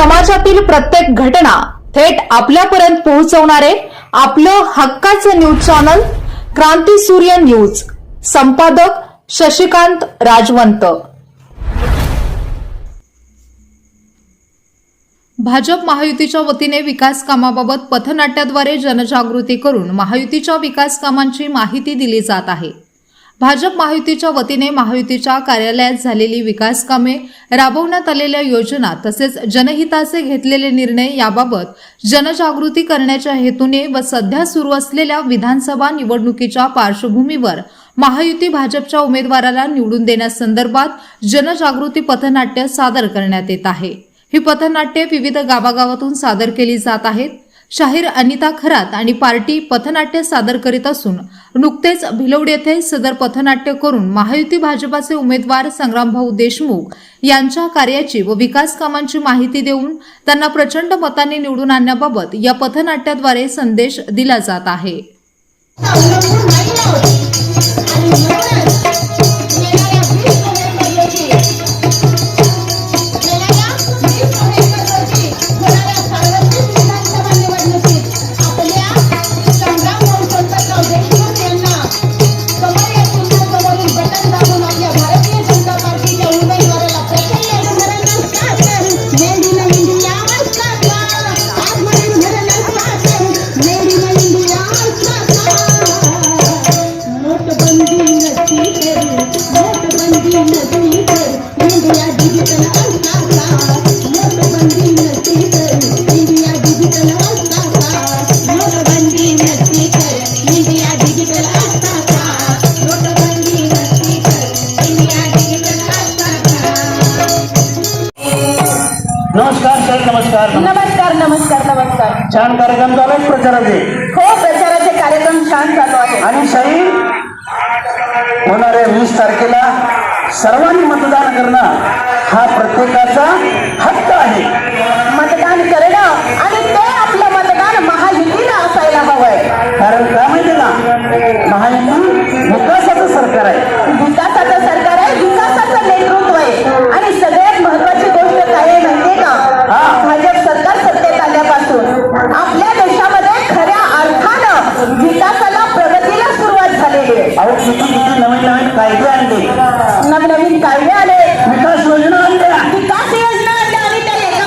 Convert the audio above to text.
समाजातील प्रत्येक घटना थेट आपल्यापर्यंत पोहोचवणारे आपलं हक्काचं न्यूज चॅनल क्रांती सूर्य न्यूज. संपादक शशिकांत राजवंत. भाजप महायुतीच्या वतीने विकास कामाबाबत पथनाट्याद्वारे जनजागृती करून महायुतीच्या विकास कामांची माहिती दिली जात आहे. भाजप महायुतीच्या वतीने महायुतीच्या कार्यालयात झालेली विकास कामे राबवण्यात आलेल्या योजना तसेच जनहिताचे घेतलेले निर्णय याबाबत जनजागृती करण्याच्या हेतूने व सध्या सुरू असलेल्या विधानसभा निवडणुकीच्या पार्श्वभूमीवर महायुती भाजपच्या उमेदवाराला निवडून देण्यासंदर्भात जनजागृती पथनाट्य सादर करण्यात येत आहे. ही पथनाट्ये विविध गावागावातून सादर केली जात आहेत. शाहीर अनिता खरात आणि पार्टी पथनाट्य सादर करीत असून नुकतेच भिलवड येथे सदर पथनाट्य करून महायुती भाजपाचे उमेदवार संग्रामभाऊ देशमुख यांच्या कार्याची व विकास कामांची माहिती देऊन त्यांना प्रचंड मताने निवडून आणण्याबाबत या पथनाट्याद्वारे संदेश दिला जात आहे. नमस्कार सर नमस्कार. नमस्कार नमस्कार नमस्कार. छान कार्यक्रम चालू आहे प्रचाराचे? हो प्रचाराचे कार्यक्रम छान चालू आहे आणि शाही होणाऱ्या वीस तारखेला सर्वांनी मतदान करणं हा प्रत्येकाचा हक्क आहे. मतदान करणं आणि ते आपलं मतदान महायुतीला असायला हवंय. कारण का माहिती का? महायुती विकासाचं सरकार आहे. विकासाचं सरकार आहे विकासाचं नेतृत्व आहे. आणि सगळ्यात महत्वाची गोष्ट काय आहे माहितीये का? हा. भाजप सरकार सत्तेत आल्यापासून आपल्या देशामध्ये खऱ्या अर्थानं विकासाला प्रगतीला सुरुवात झालेली आहे. अहो किती किती नवीन नवीन कायदे आणले. कायदे आले. विकास योजना आणल्या विकास योजना आणल्या आणि त्या एका